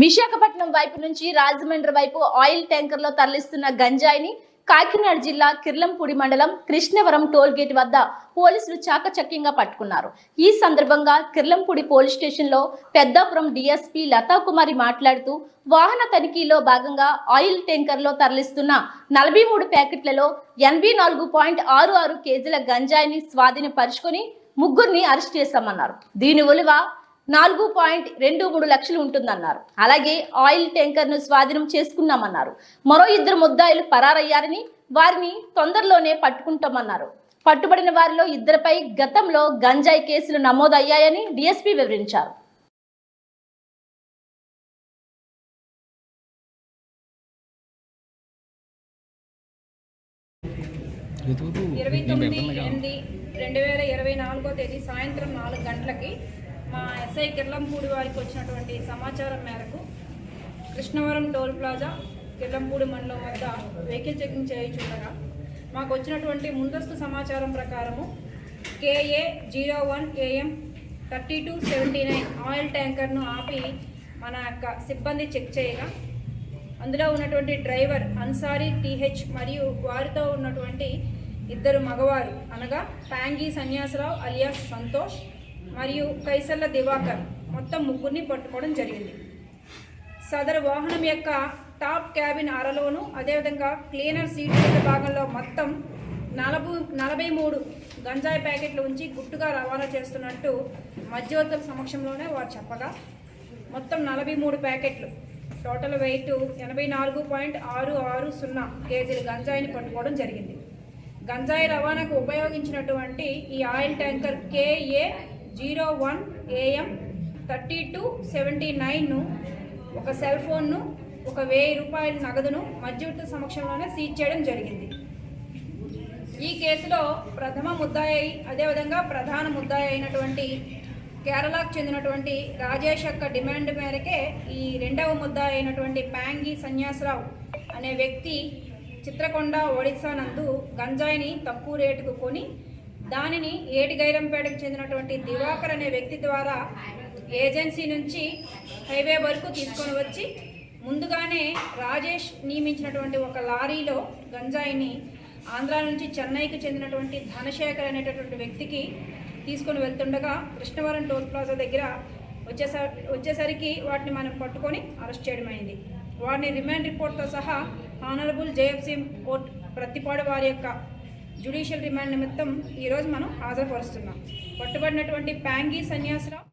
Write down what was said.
విశాఖపట్నం వైపు నుంచి రాజమండ్రి వైపు ఆయిల్ ట్యాంకర్లో తరలిస్తున్న గంజాయిని కాకినాడ జిల్లా కిర్లంపూడి మండలం కృష్ణవరం టోల్ గేట్ వద్ద పోలీసులు చాకచక్యంగా పట్టుకున్నారు. ఈ సందర్భంగా కిర్లంపూడి పోలీస్ స్టేషన్లో పెద్దాపురం డీఎస్పీ లతాకుమారి మాట్లాడుతూ వాహన తనిఖీలో భాగంగా ఆయిల్ ట్యాంకర్లో తరలిస్తున్న నలభై మూడు ప్యాకెట్లలో ఎనభై నాలుగు పాయింట్ ఆరు ఆరు కేజీల గంజాయిని స్వాధీనపరుచుకొని ముగ్గురిని అరెస్ట్ చేశామన్నారు. దీని ఒలివ నాలుగు పాయింట్ రెండు మూడు లక్షలు ఉంటుందన్నారు. అలాగే ఆయిల్ ట్యాంకర్ను స్వాధీనం చేసుకున్నామన్నారు. మరో ఇద్దరు ముద్దాయిలు పరారయ్యారని వారిని తొందరలోనే పట్టుకుంటామన్నారు. పట్టుబడిన వారిలో ఇద్దరిపై గతంలో గంజాయి కేసులు నమోదయ్యాయని డీఎస్పీ వివరించారు. ఇరవై తొమ్మిది ఎనిమిది రెండు వేల ఇరవై నాలుగో తేదీ సాయంత్రం నాలుగు గంటలకి మా ఎస్ఐ కిర్లంపూడి వారికి వచ్చినటువంటి సమాచారం మేరకు కృష్ణవరం టోల్ ప్లాజా కిర్లంపూడి మండలం వద్ద వెహికల్ చెకింగ్ చేయించుండగా మాకు వచ్చినటువంటి ముందస్తు సమాచారం ప్రకారము KA zero one AM thirty two seventy nine oil ట్యాంకర్ను ఆపి మన యొక్క సిబ్బంది చెక్ చేయగా అందులో ఉన్నటువంటి డ్రైవర్ అన్సారీ టీహెచ్ మరియు వారితో ఉన్నటువంటి ఇద్దరు మగవారు అనగా ప్యాంగీ సన్యాసరావు అలియాస్ సంతోష్ మరియు కైసల్ల దివాకర్ మొత్తం ముగ్గురిని పట్టుకోవడం జరిగింది. సదరు వాహనం యొక్క టాప్ క్యాబిన్ అరలోను అదేవిధంగా క్లీనర్ సీట్ భాగంలో మొత్తం నలభై నలభై మూడు గంజాయి ప్యాకెట్లు ఉంచి గుట్టుగా రవాణా చేస్తున్నట్టు మధ్యవర్తుల సమక్షంలోనే వారు చెప్పగా మొత్తం నలభై మూడు ప్యాకెట్లు టోటల్ వెయిట్ ఎనభై నాలుగు పాయింట్ ఆరు ఆరు సున్నా కేజీలు గంజాయిని పట్టుకోవడం జరిగింది. గంజాయి రవాణాకు ఉపయోగించినటువంటి ఈ oil tanker KA zero one AM thirty two seventy నైన్ను ఒక సెల్ ఫోన్ను ఒక వెయ్యి రూపాయల నగదును మధ్యవర్తి సమక్షంలోనే సీజ్ చేయడం జరిగింది. ఈ కేసులో ప్రథమ ముద్దాయి అదేవిధంగా ప్రధాన ముద్దాయి అయినటువంటి కేరళకు చెందినటువంటి రాజేష్ యొక్క డిమాండ్ మేరకే ఈ రెండవ ముద్దాయి అయినటువంటి ప్యాంగి సన్యాసరావు అనే వ్యక్తి చిత్రకొండ ఒడిశా నందు గంజాయిని తక్కువ రేటుకు కొని దానిని ఏటిగైరంపేటకు చెందినటువంటి దివాకర్ అనే వ్యక్తి ద్వారా ఏజెన్సీ నుంచి హైవే వరకు తీసుకొని వచ్చి ముందుగానే రాజేష్ నియమించినటువంటి ఒక లారీలో గంజాయిని ఆంధ్ర నుంచి చెన్నైకి చెందినటువంటి ధనశేఖర్ అనేటటువంటి వ్యక్తికి తీసుకొని వెళ్తుండగా కృష్ణవరం టోల్ ప్లాజా దగ్గర వచ్చేసరి వచ్చేసరికి వాటిని మనం పట్టుకొని అరెస్ట్ చేయడం అయింది. వారిని రిమాండ్ రిపోర్ట్తో సహా ఆనరబుల్ జేఎఫ్సీ కోర్ట్ ప్రతిపాడు వారి యొక్క జ్యుడిషియల్ రిమాండ్ నిమిత్తం ఈరోజు మనం హాజరుపరుస్తున్నాం. పట్టుబడినటువంటి ప్యాంగీ సన్యాసరావు